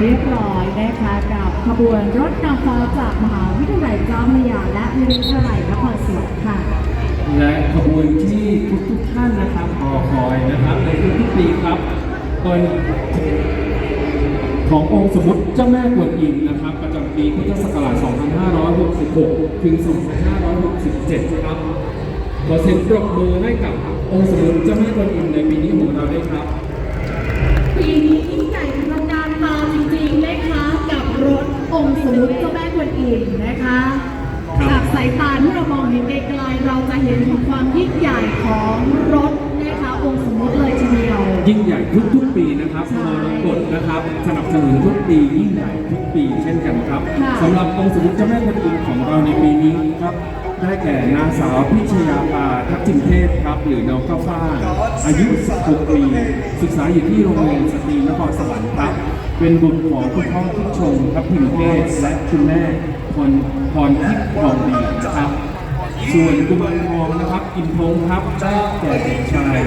เรียบร้อยนะคะกับขบวนรถนำฟ้าจากมหาวิทยาลัยเจ้าพระยาและวิทยาลัยนครสวรรค์ค่ะ และขบวนที่ทุกทุกท่านนะครับรอคอยนะครับในทุกๆปีครับเป็นขององค์สมมติเจ้าแม่กวนอิมนะครับ ประจำปีพุทธศักราช 2566 ถึง 2567 ครับขอเสียงปรบมือให้กับองค์สมมติเจ้าแม่กวนอิมในปีนี้ของเราด้วยครับ ปีนี้ยิ่งใหญ่ตระการตาจริงๆนะคะกับรถ องค์สมมุติเจ้าแม่กวนอิมนะคะครับจากสายตาที่เรามองเห็นไกลๆเราจะเห็นถึงความยิ่งใหญ่ของรถนะคะองค์สมมุติเลยทีเดียว ยิ่งใหญ่ทุกๆปีนะครับใช่มรกตนะครับสนับสนุนทุกปียิ่งใหญ่ทุกปีเช่นกันครับค่ะสำหรับองค์สมเด็จเจ้าแม่กวนอิมของเราในปีนี้ครับ ได้แก่นางสาวพิชยาภาทัพทิมเทพครับ หรือน้องข้าวฟ่างอายุ 16 ปี ศึกษาอยู่ที่โรงเรียนสตรีนครสวรรค์ครับ เป็นบุตรของคุณพ่อทุกชงทัพทิมเทพและคุณแม่พรพรทิพย์ทองดีนะครับ ส่วนกุมารทองนะครับอินทงครับได้แก่เด็กชาย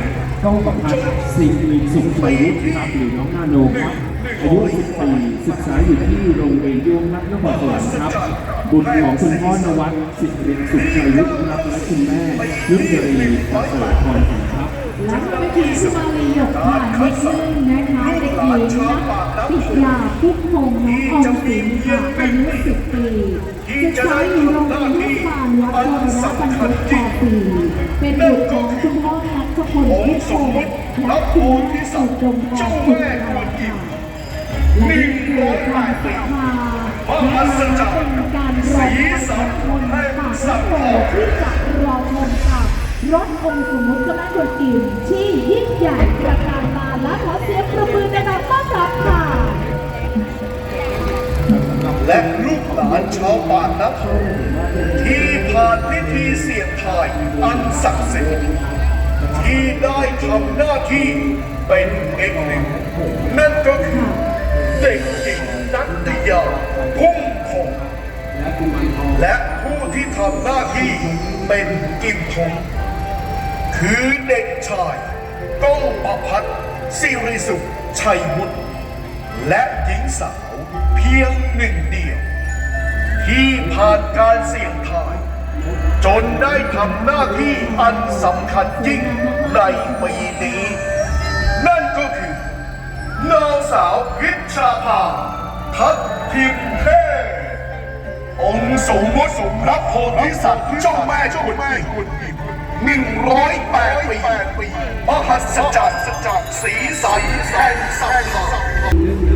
ต้องประพัฒน์สิริสุขชัยวุฒิครับหรือน้องนาโนครับอายุ10ปีศึกษาอยู่ที่โรงเรียนยุวนักนครสวรรค์ครับบุตรของคุณพ่อนวัดสิริสุขชัยวุฒิครับและคุณแม่ยุทธรีประเสริฐพรครับและก็ไปถึงสุมาลีหยกผ่านนิดนึงนะคะ กปิยาพุกพงน้องออมสินค่ะอายุ10ปีศึกษาอยู่โรงเรียนยุทธานวัดวรณบรรพตปปี เป็นบุตรของคุณพ่อนัทพลพุกพงและคุณแม่สุดมพรสุดไทยค่ะและนี่คือความศรัทธาและเป็นการรอคอยของคนปากและโตที่จะรอชมกับรถองค์สมมุติเจ้าแม่กวนที่ยิ่งใหญ่ตระการตาและขอเสียงประ ลานชาวบ้านนับที่ผ่านพิธีเสียงทายอันศักดิ์สิทธิ์ที่ได้ทำหน้าที่เป็นเอกหนึ่งนั่นก็คือเด็กหญิงนัตยาพุ่งพงษ์และผู้ที่ทำหน้าที่เป็นกิมทงคือเด็กชายก้องประพัฒน์สิริสุขชัยวุฒิและหญิงสาวเพียงหนึ่งเดียว ที่ผ่านการเสี่ยงทาย จนได้ทำหน้าที่อันสำคัญยิ่งในปีนี้ นั่นก็คือนางสาวพิชาภาทัพทิมเทพองค์สมมุติพระโพธิสัตว์เจ้าแม่เจ้าแม่กุนอิมหนึ่งร้อยแปดปีมหัศจรรย์สีสันแห่งสังขาร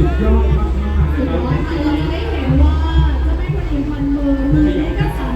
สุดยอดมากๆสุนะดครับยอดค่ะเราจะได้เห็นว่าเจ้าแม่กวนอิมพันมือมือ